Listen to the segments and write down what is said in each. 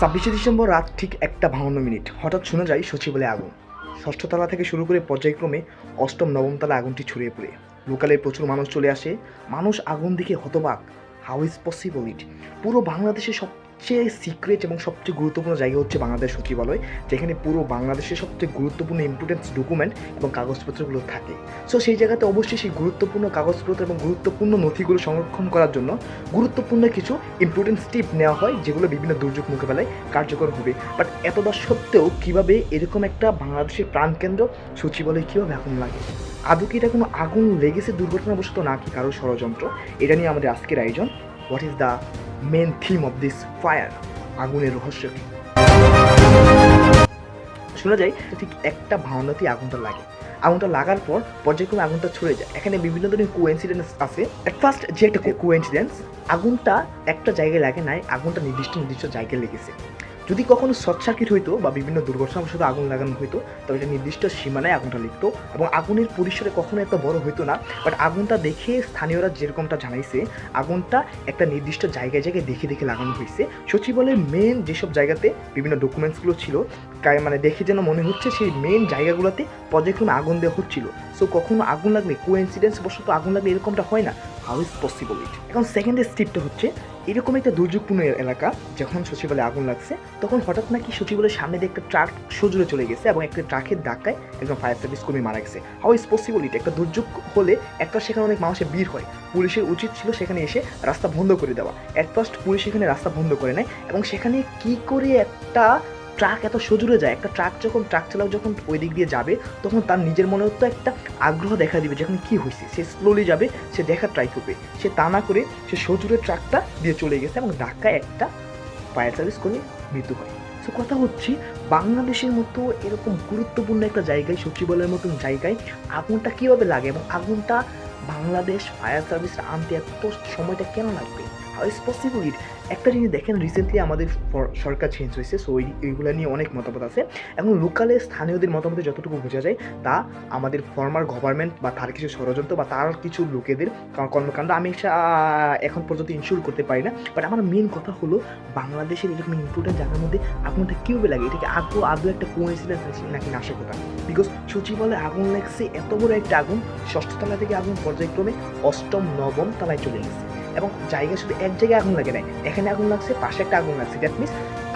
ছাব্বিশে ডিসেম্বর রাত ঠিক একটা বাহান্ন মিনিট। হঠাৎ শোনা যায় সচিবালয়ে আগুন। ষষ্ঠ তলা থেকে শুরু করে পর্যায়ক্রমে অষ্টম, নবম তলা আগুনটি ছড়িয়ে পড়ে। লোকালে প্রচুর মানুষ চলে আসে। মানুষ আগুন দেখে হতবাক। হাউ ইজ পসিবল ইট পুরো বাংলাদেশের সবচেয়ে সিক্রেট এবং সবচেয়ে গুরুত্বপূর্ণ জায়গা হচ্ছে বাংলাদেশ সচিবালয়, যেখানে পুরো বাংলাদেশের সবচেয়ে গুরুত্বপূর্ণ ইম্পর্টেন্স ডকুমেন্ট এবং কাগজপত্রগুলো থাকে। সো সেই জায়গাতে অবশ্যই সেই গুরুত্বপূর্ণ কাগজপত্র এবং গুরুত্বপূর্ণ নথিগুলো সংরক্ষণ করার জন্য গুরুত্বপূর্ণ কিছু ইম্পর্টেন্ট স্টেপ নেওয়া হয়, যেগুলো বিভিন্ন দুর্যোগ মোকাবেলায় কার্যকর হবে। বাট এতটা সত্ত্বেও কীভাবে এরকম একটা বাংলাদেশের প্রাণকেন্দ্র সচিবালয় কীভাবে আগুন লাগে? আদৌ কি এটা কোনো আগুন লেগেছে, দুর্ঘটনাবশত নাকি কারও ষড়যন্ত্র? এটা নিয়ে আমাদের আজকের আয়োজন। What is the main theme of this fire আগুনের রহস্য কি? শোনা যায় ঠিক একটা ভাওনাতেই আগুনটা লাগে। আগুনটা লাগার পর পর্যায়ক্রমে আগুনটা ছড়ে যায়। এখানে বিভিন্ন ধরনের কোইন্সিডেন্স আছে। ফার্স্ট যে একটা কোইন্সিডেন্স আগুনটা একটা জায়গায় লাগে নাই, আগুনটা নির্দিষ্ট নির্দিষ্ট জায়গায় লেগেছে। যদি কখনো শর্ট সার্কিট হইতো বা বিভিন্ন দুর্ঘটনাবশত আগুন লাগানো হইতো তবে এটা নির্দিষ্ট সীমানায় আগুনটা লিখতো এবং আগুনের পরিসরে কখনো এত বড় হইতো না বাট আগুনটা দেখে স্থানীয়রা যেরকমটা জানাইছে, আগুনটা একটা নির্দিষ্ট জায়গায় জায়গায় দেখে দেখে লাগানো হয়েছে সচিবালয়ের মেন যেসব জায়গাতে বিভিন্ন ডকুমেন্টসগুলো ছিল মানে দেখে যেন মনে হচ্ছে সেই মেন জায়গাগুলোতে পর্যায়ক্রমে আগুন দেওয়া হচ্ছিল। সো কখনো আগুন লাগলে কোইন্সিডেন্স বশত আগুন লাগলে এরকমটা হয় না। হাউ ইজ পসিবল ইট এখন সেকেন্ড স্টেপটা হচ্ছে, এরকম একটা দুর্যোগপূর্ণ এলাকা, যখন সচিবালয়ে আগুন লাগছে, তখন হঠাৎ নাকি সচিবালয়ের সামনে দিয়ে একটা ট্রাক সজুরে চলে গেছে এবং একটা ট্রাকের ধাক্কায় একজন ফায়ার সার্ভিস কর্মী মারা গেছে। হাউ ইজ পসিবল ইট একটা দুর্যোগ হলে একটা সেখানে অনেক মানুষের ভিড় হয়। পুলিশের উচিত ছিল সেখানে এসে রাস্তা বন্ধ করে দেওয়া। অ্যাট ফার্স্ট পুলিশ এখানে রাস্তা বন্ধ করে নেয় এবং সেখানে কি করে একটা ট্রাক এত সজুরে যায়, একটা ট্রাক যখন, ট্রাক চালক যখন ওই দিক দিয়ে যাবে, তখন তার নিজের মনে তো একটা আগ্রহ দেখা দিবে যখন কি হয়েছে সে স্লোলি যাবে, সে দেখার ট্রাই করবে। সে তা না করে সে সজুরে ট্রাকটা দিয়ে চলে গেছে এবং ধাক্কায় একটা ফায়ার সার্ভিস করে মৃত্যু হয়। সো কথা হচ্ছে, বাংলাদেশের মতো এরকম গুরুত্বপূর্ণ একটা জায়গায়, সচিবালয়ের মতন জায়গায় আগুনটা কীভাবে লাগে এবং আগুনটা বাংলাদেশ ফায়ার সার্ভিস আনতে এত সময়টা কেন লাগবে? হাউ পসিবল ইট একটা জিনিস দেখেন রিসেন্টলি আমাদের সরকার চেঞ্জ হয়েছে সো এইগুলো নিয়ে অনেক মতামত আছে। এবং লোকালে স্থানীয়দের মতামতে যতটুকু বোঝা যায়, তা আমাদের ফর্মার গভর্নমেন্ট বা তার কিছু ষড়যন্ত্র বা তার কিছু লোকেদের কর্মকাণ্ড আমি এখন পর্যন্ত ইনশিওর করতে পারি না। বাট আমার মেন কথা হলো, বাংলাদেশের এরকম ইম্পর্টেন্ট জায়গার মধ্যে আগুনটা কীভাবে লাগে? এটাকে আদৌ আদৌ একটা কোইন্সিডেন্স আছে নাকি নাশকতা? বিকজ সচিবালয়ে আগুন লাগছে, এত বড় একটা আগুন ষষ্ঠতলা থেকে আগুন পর্যায়ক্রমে অষ্টম, নবম তলায় চলে গেছে। এবং জায়গা শুধু এক জায়গায় আগুন লাগে নাই, এখানে আগুন লাগছে, পাশে একটা আগুন লাগছে। দ্যাট মিনস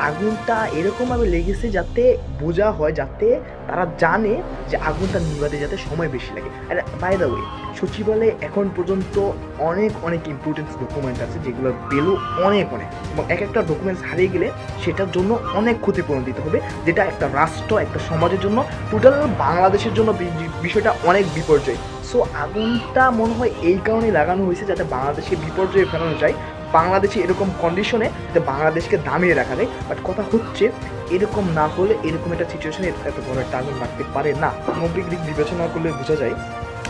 আগুনটা এরকমভাবে লেগেছে যাতে বোঝা হয়, যাতে তারা জানে যে আগুনটা নিভাতে যাতে সময় বেশি লাগে। আর বাই দ্য ওয়ে সচিবালয়ে এখন পর্যন্ত অনেক অনেক ইম্পর্টেন্স ডকুমেন্ট আছে যেগুলো ভ্যালু অনেক অনেক। এবং এক একটা ডকুমেন্টস হারিয়ে গেলে সেটার জন্য অনেক ক্ষতিপূরণ দিতে হবে, যেটা একটা রাষ্ট্র, একটা সমাজের জন্য টোটাল বাংলাদেশের জন্য বিষয়টা অনেক বিপর্যয়। সো আগুনটা মনে হয় এই কারণেই লাগানো হয়েছে যাতে বাংলাদেশে বিপর্যয়ে ফেলানো যায়। বাংলাদেশে এরকম কন্ডিশনে যে বাংলাদেশকে দামিয়ে রাখা যায়। বাট কথা হচ্ছে, এরকম না হলে এরকম একটা সিচুয়েশনে এত বড় একটা আগুন লাগতে পারে না। সামগ্রিক দিক বিবেচনা করলে বোঝা যায়,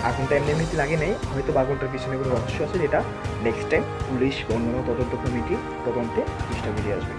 আগুনটা এমনি এমনিতে লাগে নেই। হয়তো আগুনটার পিছনে কোনো রহস্য আছে যেটা নেক্সট টাইম পুলিশ বা অন্যান্য তদন্ত কমিটি তদন্তে চেষ্টা করে আসবে।